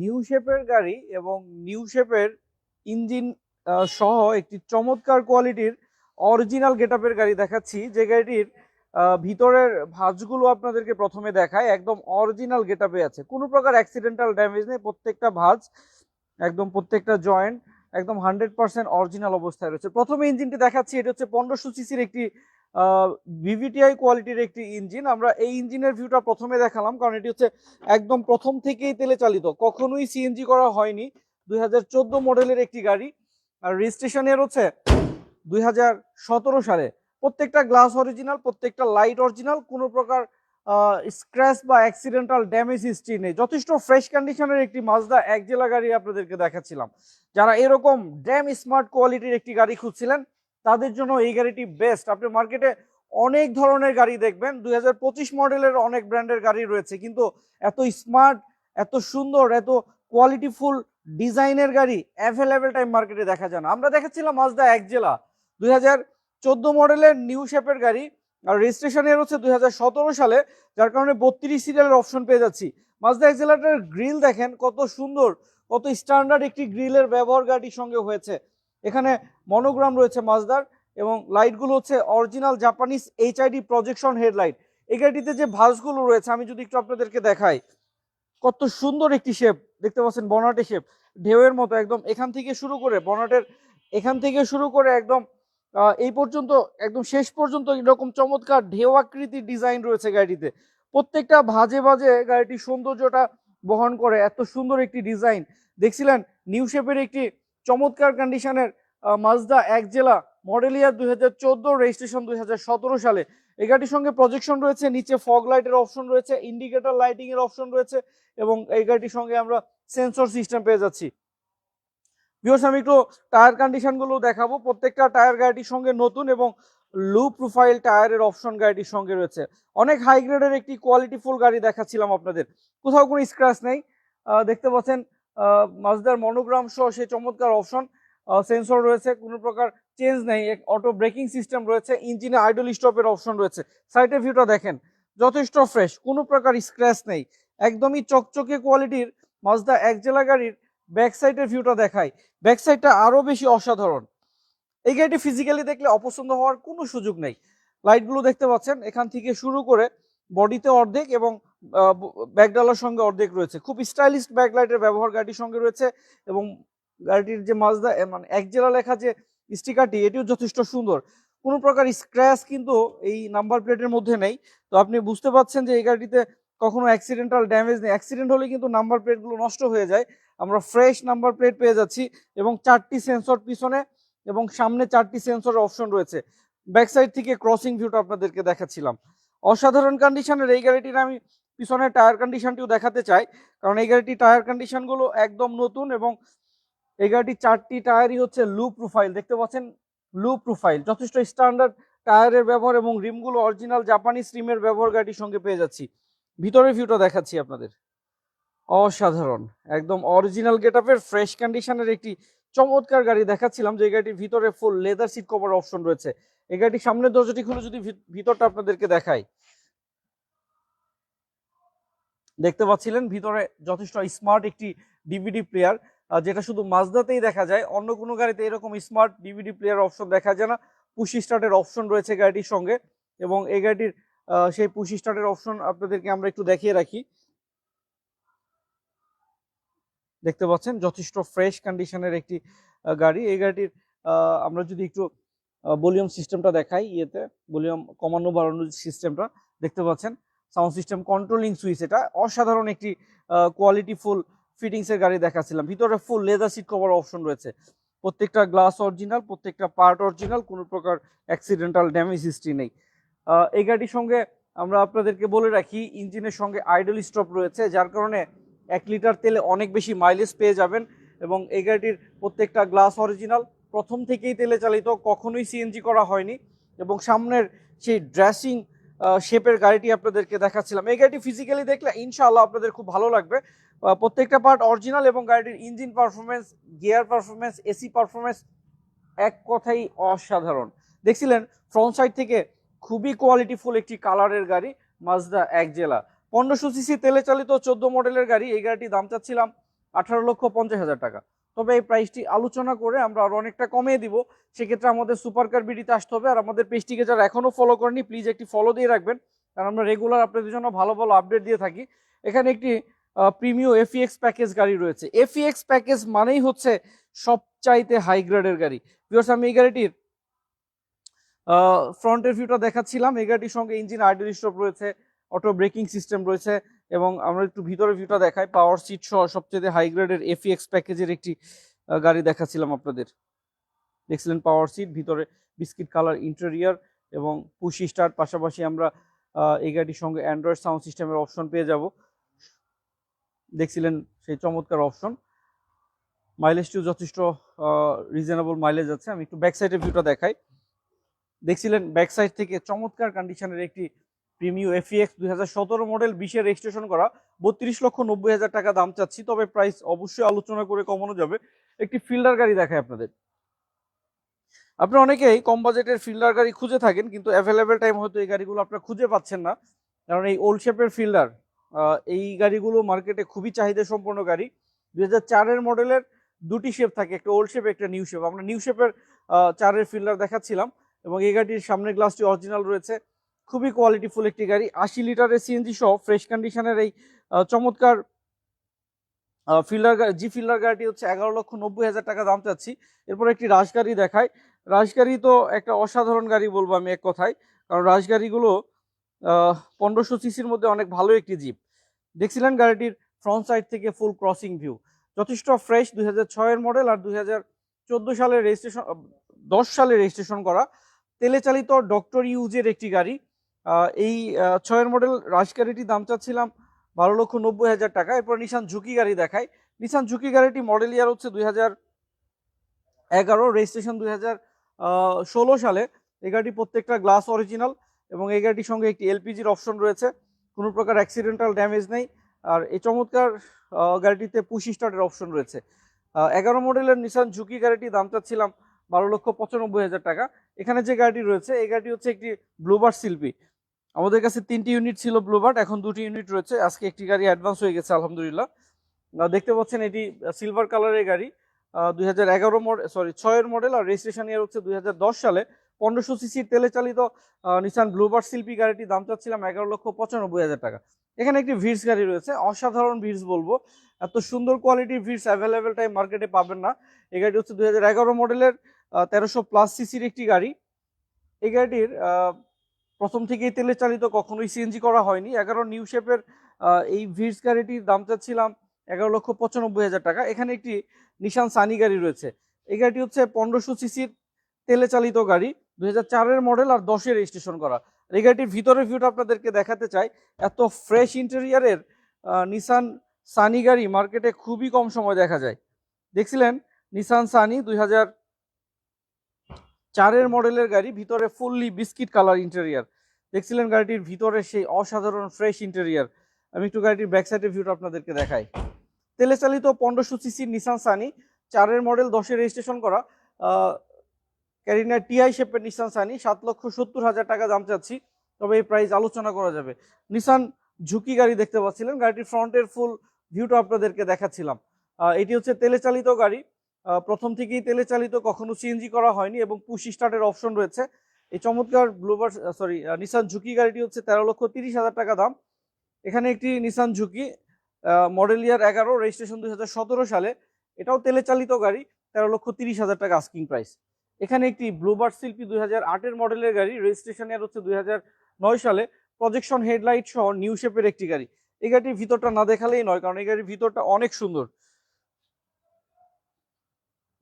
New শেপের গাড়ি এবং নিউ শেপের ইঞ্জিন সহ একটি চমৎকার কোয়ালিটির অরিজিনাল গেটআপের গাড়ি দেখাচ্ছি। যে গাড়িটির ভিতরের ভাঁজগুলো আপনাদেরকে প্রথমে দেখায় একদম অরিজিনাল গেটআপে আছে। কোনো প্রকার অ্যাক্সিডেন্টাল ড্যামেজ নেই। প্রত্যেকটা ভাঁজ, একদম প্রত্যেকটা জয়েন্ট একদম হান্ড্রেড পার্সেন্ট অরিজিনাল অবস্থায় রয়েছে। প্রথমে ইঞ্জিনটি দেখাচ্ছি। এটা হচ্ছে পনেরোশো সিসির একটি ভিভিটিআই কোয়ালিটির একটি ইঞ্জিন আমরা এই ইঞ্জিনের ভিউটা প্রথমে দেখালাম, কারণ এটি হচ্ছে একদম প্রথম থেকেই তেলে চালিত। কখনোই সিএনজি করা হয়নি। দুই হাজার চোদ্দ মডেলের একটি গাড়ি। আর রেজিস্ট্রেশনের হচ্ছে দুই হাজার সতেরো সালে। প্রত্যেকটা গ্লাস অরিজিনাল প্রত্যেকটা লাইট অরিজিনাল কোনো প্রকার স্ক্র্যাচ বা অ্যাক্সিডেন্টাল ড্যামেজ হিস্ট্রি নেই। যথেষ্ট ফ্রেশ কন্ডিশনের একটি মাজদা এক জেলা গাড়ি আপনাদেরকে দেখাচ্ছিলাম। যারা এরকম ড্যাম স্মার্ট কোয়ালিটির একটি গাড়ি খুঁজছিলেন তাদের জন্য এই গাড়িটি বেস্ট আপনি মার্কেটে অনেক ধরনের গাড়ি দেখবেন, দুই হাজার পঁচিশ মডেলের অনেক ব্র্যান্ডের গাড়ি রয়েছে, কিন্তু এত স্মার্ট এত সুন্দর, এত কোয়ালিটিফুল ডিজাইনের গাড়ি অ্যাভেলেবেল টাইম মার্কেটে দেখা যায় না। আমরা দেখাচ্ছিলাম মাজদা এক জেলা দুই মডেলের নিউ শেপের গাড়ি, আর রেজিস্ট্রেশন এর হচ্ছে দুই হাজার সতেরো সালে, যার কারণে বত্রিশ সিরিয়ালের অপশন পেয়ে যাচ্ছি। মাজদা এক জেলাটার গ্রিল দেখেন, কত সুন্দর, কত স্ট্যান্ডার্ড একটি গ্রিলের ব্যবহার গাড়ির সঙ্গে হয়েছে। এখানে মনোগ্রাম রয়েছে মাজদার এবং লাইটগুলো হচ্ছে original Japanese HID projection headlight এই গাড়িটিতে যে ভাসগুলো রয়েছে, আমি যদি একটু আপনাদেরকে দেখাই। কত সুন্দর একটি শেপ দেখতে পাচ্ছেন বনাটে শেপ ঢেউয়ের মতো একদম এখান থেকে শুরু করে বনাটের এখান থেকে শুরু করে একদম এই পর্যন্ত, একদম শেষ পর্যন্ত এরকম চমৎকার ঢেউ আকৃতির ডিজাইন রয়েছে গাড়িটিতে। প্রত্যেকটা ভাজে ভাজে গাড়িটির সৌন্দর্যটা বহন করে এত সুন্দর একটি ডিজাইন দেখছিলেন নিউ শেপের একটি চমৎকার কন্ডিশনের মাজদা এক জেলা মডেল ইয়ার দুই হাজার চোদ্দ রেজিস্ট্রেশন দুই হাজার সতেরো সালে। এই গাড়ির সঙ্গে প্রজেকশন রয়েছে, নিচে ফগ লাইটের অপশন রয়েছে ইন্ডিকেটর লাইটিং এর অপশন রয়েছে এবং এই গাড়িটির সঙ্গে আমরা সেন্সর সিস্টেম পেয়ে যাচ্ছি। ভিউয়ার্স আমি একটু টায়ার কন্ডিশনগুলো দেখাবো। প্রত্যেকটা টায়ার গাড়িটির সঙ্গে নতুন এবং লো প্রোফাইল টায়ারের অপশন গাড়িটির সঙ্গে রয়েছে। অনেক হাই গ্রেডের একটি কোয়ালিটিফুল গাড়ি দেখাচ্ছিলাম আপনাদের। কোথাও কোনো স্ক্র্যাচ নেই। দেখতে পাচ্ছেন মাজদার মনোগ্রাম সহ সেই চমৎকার অপশন সেন্সর রয়েছে, কোনো প্রকার চেঞ্জ নেই অটো ব্রেকিং সিস্টেম রয়েছে ইঞ্জিনে আইডল স্টপের অপশন রয়েছে। সাইডের ভিউটা দেখেন, যথেষ্ট ফ্রেশ কোনো প্রকার স্ক্র্যাচ নেই, একদমই চকচকে কোয়ালিটির মাজদা এক জেলা গাড়ির ব্যাক সাইডের ভিউটা দেখায়। ব্যাক সাইডটা আরও বেশি অসাধারণ। এই গাড়িটি ফিজিক্যালি দেখলে অপছন্দ হওয়ার কোনো সুযোগ নেই। লাইটগুলো দেখতে পাচ্ছেন, এখান থেকে শুরু করে বডিতে অর্ধেক এবং ব্যাকডালার সঙ্গে অর্ধেক রয়েছে। খুব স্টাইলিশ ব্যাকলাইটের ব্যবহার গাড়ির সঙ্গে রয়েছে এবং গাড়িটির যে মাজদা মানে এক জেলা লেখা যে স্টিকারটি, এটিও যথেষ্ট সুন্দর। কোনো প্রকার স্ক্র্যাচ কিন্তু এই নাম্বার প্লেটের মধ্যে নেই। তো আপনি বুঝতে পারছেন যে এই গাড়িটিতে কখনো অ্যাক্সিডেন্টাল ড্যামেজ নেই। অ্যাক্সিডেন্ট হলে কিন্তু নাম্বার প্লেটগুলো নষ্ট হয়ে যায়। আমরা ফ্রেশ নাম্বার প্লেট পেয়ে যাচ্ছি এবং চারটি সেন্সর পিছনে এবং সামনে চারটি সেন্সর অপশন রয়েছে। ব্যাক সাইড থেকে ক্রসিং ভিউটা আপনাদেরকে দেখাচ্ছিলাম। অসাধারণ কন্ডিশনের এই গাড়িটির আমি পিছনের টায়ার কন্ডিশনটিও দেখাতে চাই। কারণ এই গাড়িটির টায়ার কন্ডিশনগুলো একদম নতুন এবং এই গাড়িটির চারটি টায়ারই হচ্ছে লু প্রোফাইল দেখতে পাচ্ছেন? লু প্রোফাইল যথেষ্ট স্ট্যান্ডার্ড টায়ারের ব্যবহার এবং রিমগুলো অরিজিনাল জাপানিজ রিমের ব্যবহার গাড়ির সঙ্গে পেয়ে যাচ্ছি। ভিতরের ভিউটা দেখাচ্ছি আপনাদের। অসাধারণ। একদম অরিজিনাল গেটআপের ফ্রেশ কন্ডিশনের একটি চমৎকার গাড়ি দেখাচ্ছিলাম যে গাড়িটির ভিতরে full leather seat cover option রয়েছে। এই গাড়িটির সামনের দরজাটি খুলে যদি ভিতরটা আপনাদেরকে দেখাই। দেখতে পাচ্ছিলেন, ভিতরে যথেষ্ট স্মার্ট একটি ডিভিডি প্লেয়ার যেটা শুধু মাজদাতেই দেখা যায়, অন্য কোনো গাড়িতে এরকম স্মার্ট ডিভিডি প্লেয়ার অপশন দেখা যায় না। পুশি স্টার্টের অপশন রয়েছে গাড়িটির সঙ্গে এবং এই গাড়িটির সেই পুশি স্টার্টের অপশন আপনাদেরকে আমরা একটু দেখিয়ে রাখি। দেখতে পাচ্ছেন, যথেষ্ট ফ্রেশ কন্ডিশনের একটি গাড়ি। এই গাড়িটির আমরা যদি একটু ভলিউম সিস্টেমটা দেখাই ইয়েতে ভলিউম কমানো বাড়ানো সিস্টেমটা দেখতে পাচ্ছেন সাউন্ড সিস্টেম কন্ট্রোলিং সুইচ এটা অসাধারণ একটি কোয়ালিটি ফুল ফিটিংস গাড়ি দেখাচ্ছিলাম। ভিতরে full leather seat cover option রয়েছে। প্রত্যেকটা গ্লাস অরিজিনাল প্রত্যেকটা পার্ট অরিজিনাল কোনো প্রকার অ্যাক্সিডেন্টাল ড্যামেজ হিস্ট্রি নেই। এই গাড়ির সঙ্গে আমরা আপনাদেরকে বলে রাখি, ইঞ্জিনের সঙ্গে আইডল স্টপ রয়েছে, যার কারণে এক লিটার তেলে অনেক বেশি মাইলেজ পেয়ে যাবেন এবং এই গাড়িটির প্রত্যেকটা গ্লাস অরিজিনাল প্রথম থেকেই তেলে চালিত, কখনোই সিএনজি করা হয়নি এবং সামনের সেই ড্রেসিং শেপের গাড়িটি আপনাদেরকে দেখাচ্ছিলাম। এই গাড়িটি ফিজিক্যালি দেখলে ইনশাআল্লাহ আপনাদের খুব ভালো লাগবে। প্রত্যেকটা পার্ট অরিজিনাল এবং গাড়িটির engine performance gear performance AC performance এক কথাই অসাধারণ। দেখছিলেন ফ্রন্ট সাইড থেকে খুবই কোয়ালিটিফুল একটি কালারের গাড়ি মাজদা এক জেলা পনেরোশো সিসি তেলে চালিত চোদ্দ মডেলের গাড়ি, এই গাড়িটির দাম চাচ্ছিলাম আঠারো লক্ষ পঞ্চাশ হাজার টাকা। তবে এই প্রাইসটি আলোচনা করে আমরা আরও অনেকটা কমিয়ে দিব। সেক্ষেত্রে আমাদের সুপার কার বিডিতে আসতে হবে আর আমাদের পেজটিকে যারা এখনও ফলো করেনি প্লিজ একটি ফলো দিয়ে রাখবেন। কারণ আমরা রেগুলার আপনাদের জন্য ভালো ভালো আপডেট দিয়ে থাকি। এখানে একটি প্রিমিয় এফিএক্স প্যাকেজ গাড়ি রয়েছে। এফিএক্স প্যাকেজ মানেই হচ্ছে সবচাইতে হাই গ্রেডের গাড়ি। বিকজ আমি এই গাড়িটির ফ্রন্টের ভিউটা দেখাচ্ছিলাম। এই গাড়িটির সঙ্গে ইঞ্জিন আইডল রয়েছে অটো ব্রেকিং সিস্টেম রয়েছে এবং আমরা একটু ভিতরের ভিউটা দেখাই। পাওয়ার সিট সহ সবচেয়ে হাই গ্রেডের এফিএক্স প্যাকেজের একটি গাড়ি দেখাচ্ছিলাম আপনাদের। দেখছিলেন পাওয়ার সিট ভিতরে বিস্কিট কালার ইন্টেরিয়ার এবং পুশি স্টার্ট পাশাপাশি আমরা এই গাড়িটির সঙ্গে অ্যান্ড্রয়েড সাউন্ড সিস্টেমের অপশন পেয়ে যাব। দেখছিলেন সেই চমৎকার অপশন মাইলেজটিও যথেষ্ট রিজনেবল মাইলেজ আছে। আমি একটু ব্যাক সাইডের ভিউটা দেখাই। দেখছিলেন ব্যাক সাইড থেকে চমৎকার কন্ডিশনের একটি প্রিমিও এফিএক্স দুই হাজার সতেরো মডেল বিশের রেজিস্ট্রেশন করা। বত্রিশ লক্ষ নব্বই হাজার টাকা দাম চাচ্ছি, তবে প্রাইস অবশ্যই আলোচনা করে কমানো যাবে। একটি ফিল্ডার গাড়ি দেখায় আপনাদের। আপনি অনেকেই কম বাজেটের ফিল্ডার গাড়ি খুঁজে থাকেন, কিন্তু অ্যাভেলেবেল টাইম হয়তো এই গাড়িগুলো আপনারা খুঁজে পাচ্ছেন না। কারণ এই ওল্ড শেপের ফিল্ডার এই গাড়িগুলো মার্কেটে খুবই চাহিদা সম্পন্ন গাড়ি। দুই হাজার চারের মডেলের দুটি শেপ থাকে, একটা ওল্ড শেপ একটা নিউ শেপ আমরা নিউ শেপের চারের ফিল্ডার দেখাচ্ছিলাম এবং এই গাড়িটির সামনের গ্লাসটি অরিজিনাল রয়েছে। খুবই কোয়ালিটিফুল একটি গাড়ি। আশি লিটারের সিএনজি সহ ফ্রেশ কন্ডিশনের এই চমৎকার ফিল্ডার জি ফিল্ডার গাড়িটি হচ্ছে এগারো লক্ষ নব্বই হাজার টাকা দাম চাচ্ছি। এরপর একটি রাশ গাড়ি দেখায় রাশ গাড়ি তো একটা অসাধারণ গাড়ি বলব আমি এক কথায়। কারণ রাশ গাড়িগুলো পনেরোশো সিসির মধ্যে অনেক ভালো একটি জিপ দেখছিলেন গাড়িটির ফ্রন্ট সাইড থেকে ফুল ক্রসিং ভিউ যথেষ্ট ফ্রেশ দুই হাজার মডেল আর দুই হাজার সালের রেজিস্ট্রেশন দশ সালে রেজিস্ট্রেশন করা। তেলে চালিত ডক্টর ইউজের একটি গাড়ি। এই ছয়ের মডেল রাশ গাড়িটির দাম চাচ্ছিলাম বারো লক্ষ নব্বই হাজার টাকা। এরপর নিশান ঝুঁকি গাড়ি দেখায় নিশান ঝুঁকি গাড়িটি মডেল ইয়ার হচ্ছে দুই হাজার এগারো রেজিস্ট্রেশন দুই হাজার ষোলো সালে। এই গাড়িটি প্রত্যেকটা গ্লাস অরিজিনাল এবং এই গাড়িটির সঙ্গে একটি এলপিজির অপশন রয়েছে। কোনো প্রকার অ্যাক্সিডেন্টাল ড্যামেজ নেই। আর এই চমৎকার গাড়িটিতে পুশি স্টার্টের অপশন রয়েছে। এগারো মডেলের নিশান ঝুঁকি গাড়িটি দাম চাচ্ছিলাম বারো লক্ষ পঁচানব্বই হাজার টাকা। এখানে যে গাড়িটি রয়েছে, এই গাড়িটি হচ্ছে একটি ব্লুবার্ড শিল্পী। আমাদের কাছে তিনটি ইউনিট ছিল ব্লুবার্ড এখন দুটি ইউনিট রয়েছে। আজকে একটি গাড়ি অ্যাডভান্স হয়ে গেছে, আলহামদুলিল্লাহ। দেখতে পাচ্ছেন এটি সিলভার কালারের গাড়ি। দুই হাজার এগারো মডেল সরি ছয়ের মডেল আর রেজিস্ট্রেশন ইয়ার হচ্ছে দুই হাজার দশ সালে। পনেরোশো সিসির তেলে চালিত নিসান ব্লুবার্ড শিল্পী গাড়িটির দাম চাচ্ছিলাম এগারো লক্ষ পঁচানব্বই হাজার টাকা। এখানে একটি ভিডস গাড়ি রয়েছে, অসাধারণ ভিডস বলব। এত সুন্দর কোয়ালিটির ভিডস অ্যাভেলেবেল টাইম মার্কেটে পাবেন না। এই গাড়িটি হচ্ছে দুই হাজার এগারো মডেলের তেরোশো প্লাস সিসির একটি গাড়ি। এই গাড়িটির প্রথম থেকেই তেলে চালিত, কখনোই সিএনজি করা হয়নি। এগারো নিউ শেপের এই ভিডস গাড়িটির দাম চাচ্ছিলাম এগারো লক্ষ পঁচানব্বই হাজার টাকা। এখানে একটি নিশান সানি গাড়ি রয়েছে। এই গাড়িটি হচ্ছে পনেরোশো সিসির তেলে চালিত গাড়ি। দুই চারের মডেল আর দশের রেজিস্ট্রেশন করা। এই গাড়িটির ভিতরের ভিউটা আপনাদেরকে দেখাতে চাই। এত ফ্রেশ ইন্টেরিয়ারের নিসান সানি গাড়ি মার্কেটে খুবই কম সময় দেখা যায়। দেখছিলেন? নিসান সানি দুই হাজার চারের মডেলের গাড়ি, ভিতরে ফুললি বিস্কিট কালার ইন্টেরিয়ার দেখছিলেন গাড়িটির ভিতরে সেই অসাধারণ ফ্রেশ ইন্টেরিয়ার আমি একটু গাড়িটির ব্যাক সাইডের ভিউটা আপনাদেরকে দেখাই। তেলে চালিত পনেরোশো সিসির নিসান সানি চারের মডেল দশের রেজিস্ট্রেশন করা। ক্যারিনার টিআই শেপের নিসান সানি সাত লক্ষ সত্তর হাজার টাকা দাম চাচ্ছি। তবে এই প্রাইস আলোচনা করা যাবে। নিসান ঝুঁকি গাড়ি দেখতে পাচ্ছিলেন। গাড়িটির ফ্রন্টের ফুল ভিউটা আপনাদেরকে দেখাচ্ছিলাম। এটি হচ্ছে তেলে চালিত গাড়ি প্রথম থেকেই তেলে চালিত কখনো সিএনজি করা হয়নি এবং পুশি স্টার্টের অপশন রয়েছে। এই চমৎকার ব্লুবার সরি নিসান ঝুঁকি গাড়িটি হচ্ছে তেরো লক্ষ তিরিশ হাজার টাকা দাম। এখানে একটি নিসান ঝুঁকি মডেল ইয়ার এগারো রেজিস্ট্রেশন দুই হাজার সতেরো সালে। এটাও তেলে চালিত গাড়ি, তেরো লক্ষ তিরিশ হাজার টাকা আস্কিং প্রাইস এখানে একটি ব্লুবার্ড শিল্পী দুই হাজার আটের মডেলের গাড়ি রেজিস্ট্রেশন ইয়ার হচ্ছে দুই হাজার নয় সালে। প্রজেকশন হেডলাইট সহ নিউ শেপের একটি গাড়ি। এই গাড়িটির ভিতরটা না দেখালেই নয়, কারণ এই গাড়ির ভিতরটা অনেক সুন্দর।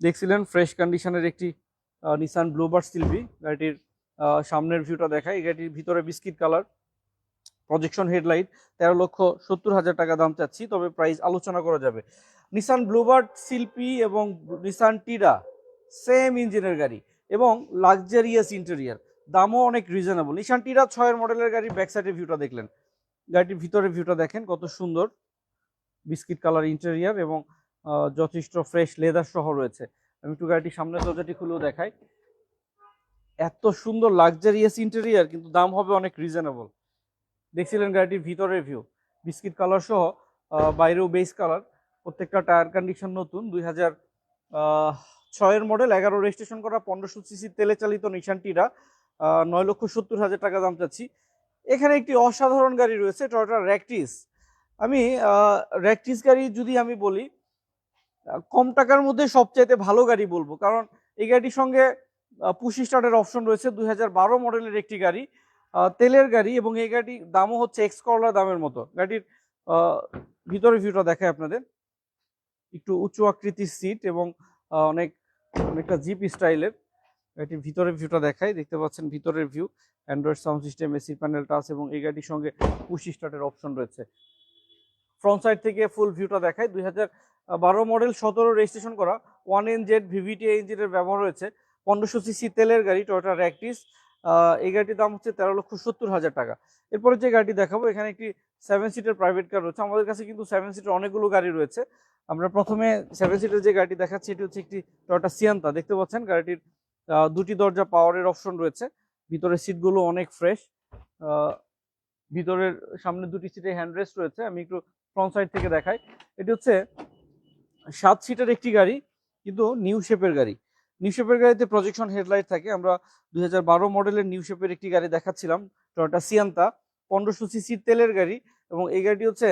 দেখছিলেন ফ্রেশ কন্ডিশনের একটি নিসান ব্লুবার্ড শিল্পী গাড়িটির সামনের ভিউটা দেখায় গাড়িটির ভিতরে বিস্কিট কালার প্রজেকশন হেডলাইট তেরো লক্ষ সত্তর হাজার টাকা দাম চাচ্ছি, তবে প্রাইস আলোচনা করা যাবে। নিসান ব্লুবার্ড শিল্পী এবং নিসান টিরা সেম ইঞ্জিনের গাড়ি এবং লাক্সারিয়াস ইন্টেরিয়ার দামও অনেক রিজনেবল নিসান টিরা ছয়ের মডেলের গাড়ির ব্যাক সাইডের ভিউটা দেখলেন। গাড়িটির ভিতরে ভিউটা দেখেন, কত সুন্দর বিস্কিট কালার ইন্টেরিয়ার এবং যথেষ্ট ফ্রেশ লেদার সহ রয়েছে। আমি একটু গাড়িটির সামনের দরজাটি খুলেও দেখাই। এত সুন্দর লাক্সারিয়াস ইন্টেরিয়ার কিন্তু দাম হবে অনেক রিজনেবল দেখছিলেন গাড়িটির ভিতরের ভিউ বিস্কিট কালার সহ বাইরেও বেস কালার প্রত্যেকটা টায়ার কন্ডিশন নতুন। দুই হাজার ছয়ের মডেল এগারো রেজিস্ট্রেশন করা, পনেরোশো সিসি তেলে চালিত নিশানটিরা নয় লক্ষ সত্তর হাজার টাকা দাম চাচ্ছি। এখানে একটি অসাধারণ গাড়ি রয়েছে টয়োটা র্যাকটিস আমি র্যাকটিস গাড়ি যদি আমি বলি কম টাকার মধ্যে সবচাইতে ভালো গাড়ি বলব। কারণ এই গাড়িটির সঙ্গে পুশি স্টার্টের অপশন রয়েছে দুই হাজার বারো মডেলের একটি গাড়ি তেলের গাড়ি এবং এই গাড়ির দামও হচ্ছে এক্স করলার দামের মতো। গাড়ির আহ, ভিতরের ভিউটা দেখায় আপনাদের। একটু উঁচু আকৃতির সিট এবং অনেক অনেকটা জিপ স্টাইলের গাড়িটির ভিতরের ভিউটা দেখায় দেখতে পাচ্ছেন ভিতরের view Android sound system AC panel touch এবং এই গাড়ির সঙ্গে পুশি স্টার্টের অপশন রয়েছে। ফ্রন্ট সাইড থেকে ফুল ভিউটা দেখায় দুই বারো মডেল সতেরো রেজিস্ট্রেশন করা। ওয়ান এন জেড ভিভিটি ইঞ্জিনের ব্যবহার রয়েছে। পনেরোশো সিসি তেলের গাড়ি টয়োটা র্যাকটিস এই গাড়িটির দাম হচ্ছে তেরো লক্ষ সত্তর হাজার টাকা। এরপরে যে গাড়িটি দেখাবো, এখানে একটি সেভেন সিটের প্রাইভেট কার রয়েছে। আমাদের কাছে কিন্তু সেভেন সিটের অনেকগুলো গাড়ি রয়েছে। আমরা প্রথমে সেভেন সিটের যে গাড়িটি দেখাচ্ছি, এটি হচ্ছে একটি টয়োটা সিয়ান্তা দেখতে পাচ্ছেন গাড়িটির দুটি দরজা পাওয়ারের অপশন রয়েছে। ভিতরের সিটগুলো অনেক ফ্রেশ ভিতরের সামনে দুটি সিটে হ্যান্ড রেস্ট রয়েছে। আমি একটু ফ্রন্ট সাইড থেকে দেখাই। এটি হচ্ছে সাত সিটের একটি গাড়ি, কিন্তু নিউ শেপের গাড়ি। নিউ শেপের গাড়িতে প্রজেকশন হেডলাইট থাকে। আমরা দুই হাজার বারো মডেলের নিউশেপের একটি গাড়ি দেখাচ্ছিলাম টয়োটা সিয়ান্তা পনেরোশো সিসির তেলের গাড়ি এবং এই গাড়িটি হচ্ছে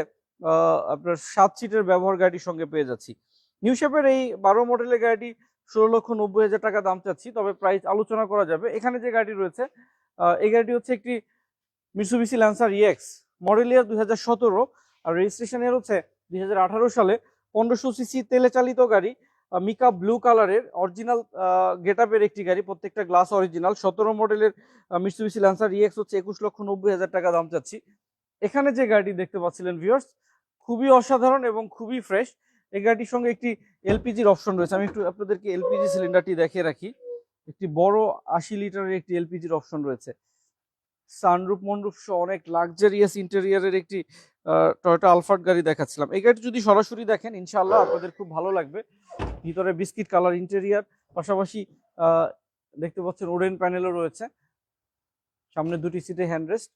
আপনার সাত সিটের ব্যবহার গাড়ির সঙ্গে পেয়ে যাচ্ছি। নিউশেপের এই বারো মডেলের গাড়িটি ষোলো লক্ষ নব্বই হাজার টাকা দাম চাচ্ছি, তবে প্রাইস আলোচনা করা যাবে। এখানে যে গাড়ি রয়েছে এই গাড়িটি হচ্ছে একটি Mitsubishi Lancer EX model year দুই হাজার সতেরো। আর রেজিস্ট্রেশন ইয়ার হচ্ছে দুই হাজার আঠারো সালে। পনেরোশো সিসি তেলে চালিত গাড়ি মিকা ব্লু কালারের অরিজিনাল গেটআপের একটি গাড়ি, প্রত্যেকটা গ্লাস অরিজিনাল। সতেরো মডেলের মিসুবিসি ল্যান্সার ইএক্স হচ্ছে একুশ লক্ষ নব্বই হাজার টাকা দাম চাচ্ছি। এখানে যে গাড়ি দেখতে পাচ্ছিলেন ভিউয়ার্স খুবই অসাধারণ এবং খুবই ফ্রেশ এই গাড়িটির সঙ্গে একটি এলপিজির অপশন রয়েছে। আমি একটু আপনাদেরকে এলপিজি সিলিন্ডারটি দেখিয়ে রাখি। একটি বড় আশি লিটারের একটি এলপিজির অপশন রয়েছে। সানরুফ মনরুফ সহ অনেক লাক্সারিয়াস ইন্টেরিয়ারের একটি টয়োটা আলফার্ড গাড়ি দেখাচ্ছিলাম। এই গাড়িটি যদি সরাসরি দেখেন, ইনশাআল্লাহ আপনাদের খুব ভালো লাগবে। ভিতরে বিস্কিট কালার ইন্টেরিয়ার, পাশাপাশি দেখতে পাচ্ছেন ওডেন প্যানেলও রয়েছে। সামনে দুটি সিটে হ্যান্ডরেস্ট,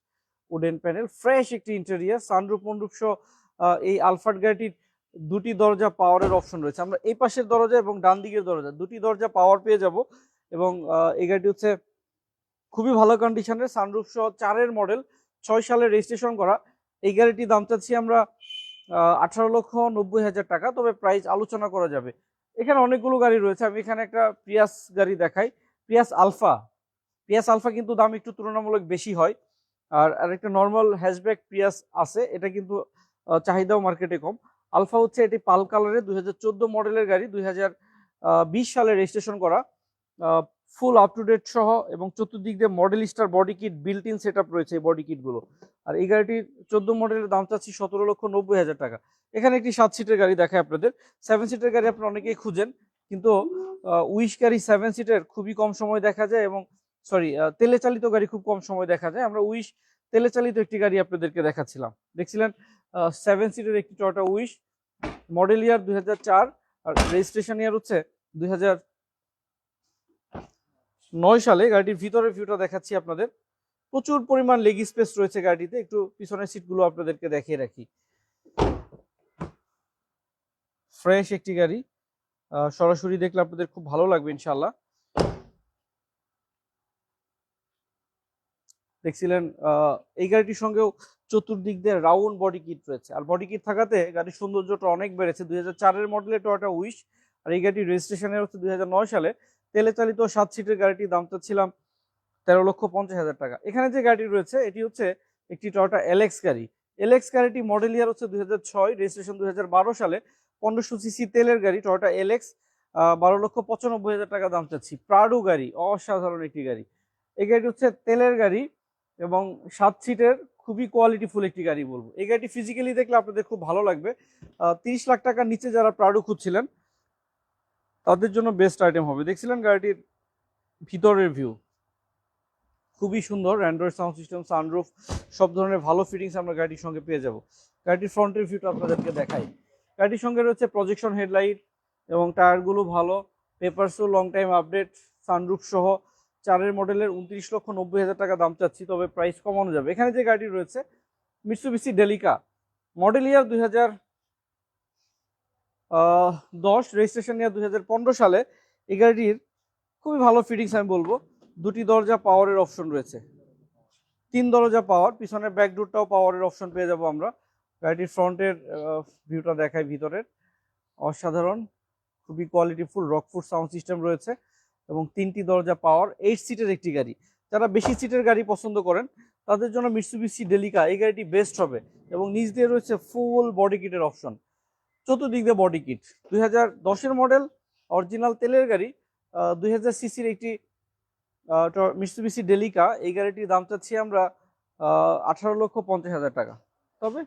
ওডেন প্যানেল, ফ্রেশ একটি ইন্টেরিয়ার, সানরুফ মনরুফ সহ এই আলফার্ড গাড়িটির দুটি দরজা পাওয়ারের অপশন রয়েছে। আমরা এই পাশের দরজা এবং ডান দিকের দরজা দুটি দরজা পাওয়ার পেয়ে যাব এবং এই গাড়িটি হচ্ছে খুবই ভালো কন্ডিশনের সানরুফ সহ চারের মডেল ছয় সালে রেজিস্ট্রেশন করা। এই গাড়িটির দাম চাচ্ছি আমরা আঠারো লক্ষ নব্বই হাজার টাকা, তবে প্রাইস আলোচনা করা যাবে। এখানে অনেকগুলো গাড়ি রয়েছে। আমি এখানে একটা পিয়াস গাড়ি দেখাই। পিয়াস আলফা পিয়াস আলফা কিন্তু দাম একটু তুলনামূলক বেশি হয়। আর আরেকটা নর্মাল হ্যাশব্যাক পিয়াস আছে। এটা কিন্তু চাহিদাও মার্কেটে কম। আলফা হচ্ছে এটি পাল কালারের দুই হাজার চোদ্দ মডেলের গাড়ি। দুই হাজার বিশ সালে রেজিস্ট্রেশন করা। ফুল আপ টু ডেট সহ এবং চতুর্দিক দিয়ে model star body kit built in set রয়েছে এই বডি কিটগুলো আর এই গাড়িটির চোদ্দ মডেলের দাম চাচ্ছি সতেরো লক্ষ নব্বই হাজার টাকা। এখানে একটি সাত সিটের গাড়ি দেখায় আপনাদের। সেভেন সিটের গাড়ি আপনারা অনেকেই খুঁজেন, কিন্তু উইশ গাড়ি সেভেন সিটের খুবই কম সময় দেখা যায় এবং সরি তেলে চালিত গাড়ি খুব কম সময় দেখা যায়। আমরা উইশ তেলে চালিত একটি গাড়ি আপনাদেরকে দেখাচ্ছিলাম। দেখছিলেন সেভেন সিটের একটি টয়টা উইশ মডেল ইয়ার দুই আর রেজিস্ট্রেশন ইয়ার হচ্ছে দুই হাজার নয় সালে গাড়িটির ভিতরের ভিউটা দেখাচ্ছি আপনাদের। প্রচুর পরিমাণ লেগ স্পেস রয়েছে গাড়িতে একটু পিছনের সিটগুলো আপনাদেরকে দেখিয়ে রাখি। ফ্রেশ একটি গাড়ি। সরাসরি দেখলে আপনাদের খুব ভালো লাগবে ইনশাল্লাহ দেখছিলেন এই গাড়িটির সঙ্গেও চতুর্দিক দিয়ে রাউন্ড বডি কিট রয়েছে। আর বডি কিট থাকাতে গাড়ির সৌন্দর্যটা অনেক বেড়েছে। দুই হাজার চারের মডেলের টয়োটা উইশ আর এই গাড়িটির রেজিস্ট্রেশনের হচ্ছে দুই সালে। তেলে চালিত সাত সিটের গাড়িটির দাম চাচ্ছিলাম তেরো লক্ষ পঞ্চাশ হাজার টাকা। এখানে যে গাড়িটি রয়েছে, এটি হচ্ছে একটি টয়োটা এলএক্স গাড়ি। এলএক্স গাড়িটি মডেল ইয়ার হচ্ছে দুই হাজার ছয় রেজিস্ট্রেশন দুই হাজার বারো সালে। পনেরোশো সিসি তেলের গাড়ি টয়োটা এলএক্স বারো লক্ষ পঁচানব্বই হাজার টাকা দাম চাচ্ছি। প্রাডু গাড়ি, অসাধারণ একটি গাড়ি। এই গাড়িটি হচ্ছে তেলের গাড়ি এবং সাত সিটের খুবই কোয়ালিটিফুল একটি গাড়ি বলব। এই গাড়িটি ফিজিক্যালি দেখলে আপনাদের খুব ভালো লাগবে। তিরিশ লাখ টাকার নিচে যারা প্রাডু খুঁজছিলেন তাদের জন্য বেস্ট আইটেম হবে। দেখছিলেন গাড়িটির ভিতরের ভিউ খুবই সুন্দর অ্যান্ড্রয়েড সাউন্ড সিস্টেম সানরুফ সব ধরনের ভালো ফিটিংস আমরা গাড়ির সঙ্গে পেয়ে যাব। গাড়িটির ফ্রন্টের ভিউটা আপনাদেরকে দেখাই। গাড়ির সঙ্গে রয়েছে প্রজেকশন হেডলাইট এবং টায়ারগুলো ভালো পেপারসও লং টাইম আপডেট সানরুফ সহ। চারের মডেলের উনত্রিশ লক্ষ নব্বই হাজার টাকা দাম চাচ্ছি, তবে প্রাইস কমানো যাবে। এখানে যে গাড়ি রয়েছে মিটসুবিসি ডেলিকা মডেল ইয়ার দুই হাজার দশ রেজিস্ট্রেশন নেওয়া দুই সালে এই গাড়িটির খুবই ভালো ফিটিংস আমি বলব। দুটি দরজা পাওয়ারের অপশন রয়েছে। তিন দরজা পাওয়ার পিছনের ব্যাক ডোরটাও পাওয়ারের অপশন পেয়ে যাব আমরা। গাড়িটির ফ্রন্টের ভিউটা দেখায় ভিতরের। অসাধারণ, খুবই কোয়ালিটিফুল রকফুড সাউন্ড সিস্টেম রয়েছে এবং তিনটি দরজা পাওয়ার এইট সিটের একটি গাড়ি। যারা বেশি সিটের গাড়ি পছন্দ করেন, তাদের জন্য মিটসুবিসি ডেলিকা এই গাড়িটি বেস্ট হবে এবং নিচ দিয়ে রয়েছে ফুল বডি কিটের অপশন চতুর্দিক দিয়ে বডি কিট দুই হাজার দশের মডেল অরিজিনাল তেলের গাড়ি দুই হাজার সিসির একটি মিটসুবিসি ডেলিকা এই গাড়িটির দাম চাচ্ছি আমরা আঠারো লক্ষ পঞ্চাশ হাজার টাকা। তবে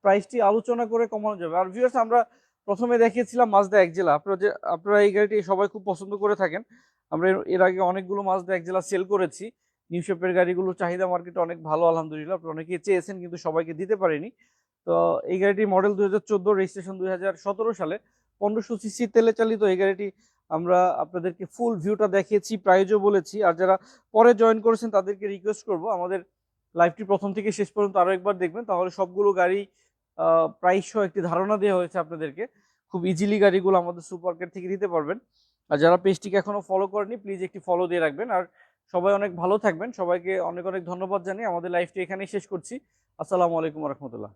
প্রাইসটি আলোচনা করে কমানো যাবে। আর ভিউয়ার্স আমরা প্রথমে দেখিয়েছিলাম মাজদা একজেলা। আপনারা যে, আপনারা এই গাড়িটি সবাই খুব পছন্দ করে থাকেন। আমরা এর- আগে অনেকগুলো মাজদা একজেলা সেল করেছি। নিউ শেপের গাড়িগুলোর চাহিদা মার্কেটে অনেক ভালো, আলহামদুলিল্লাহ। আপনারা অনেকেই চেয়েছেন, কিন্তু সবাইকে দিতে পারিনি। তো এই গাড়িটি মডেল দুই হাজার চোদ্দ রেজিস্ট্রেশন দুই হাজার সতেরো সালে পনেরোশো সিসি তেলে চালিত এই গাড়িটি আমরা আপনাদেরকে ফুল ভিউটা দেখিয়েছি প্রাইজও বলেছি। আর যারা পরে জয়েন করেছেন তাদেরকে রিকোয়েস্ট করব, আমাদের লাইভটি প্রথম থেকে শেষ পর্যন্ত আরও একবার দেখবেন, তাহলে সবগুলো গাড়ি প্রাইস সহ একটি ধারণা দেওয়া হয়েছে আপনাদেরকে। খুব ইজিলি গাড়িগুলো আমাদের সুপারকেট থেকে দিতে পারবেন। আর যারা পেজটিকে এখনও ফলো করেনি প্লিজ একটি ফলো দিয়ে রাখবেন। আর সবাই অনেক ভালো থাকবেন। সবাইকে অনেক অনেক ধন্যবাদ জানিয়ে আমাদের লাইভটি এখানেই শেষ করছি। আসসালামু আলাইকুম রহমতুল্লাহ।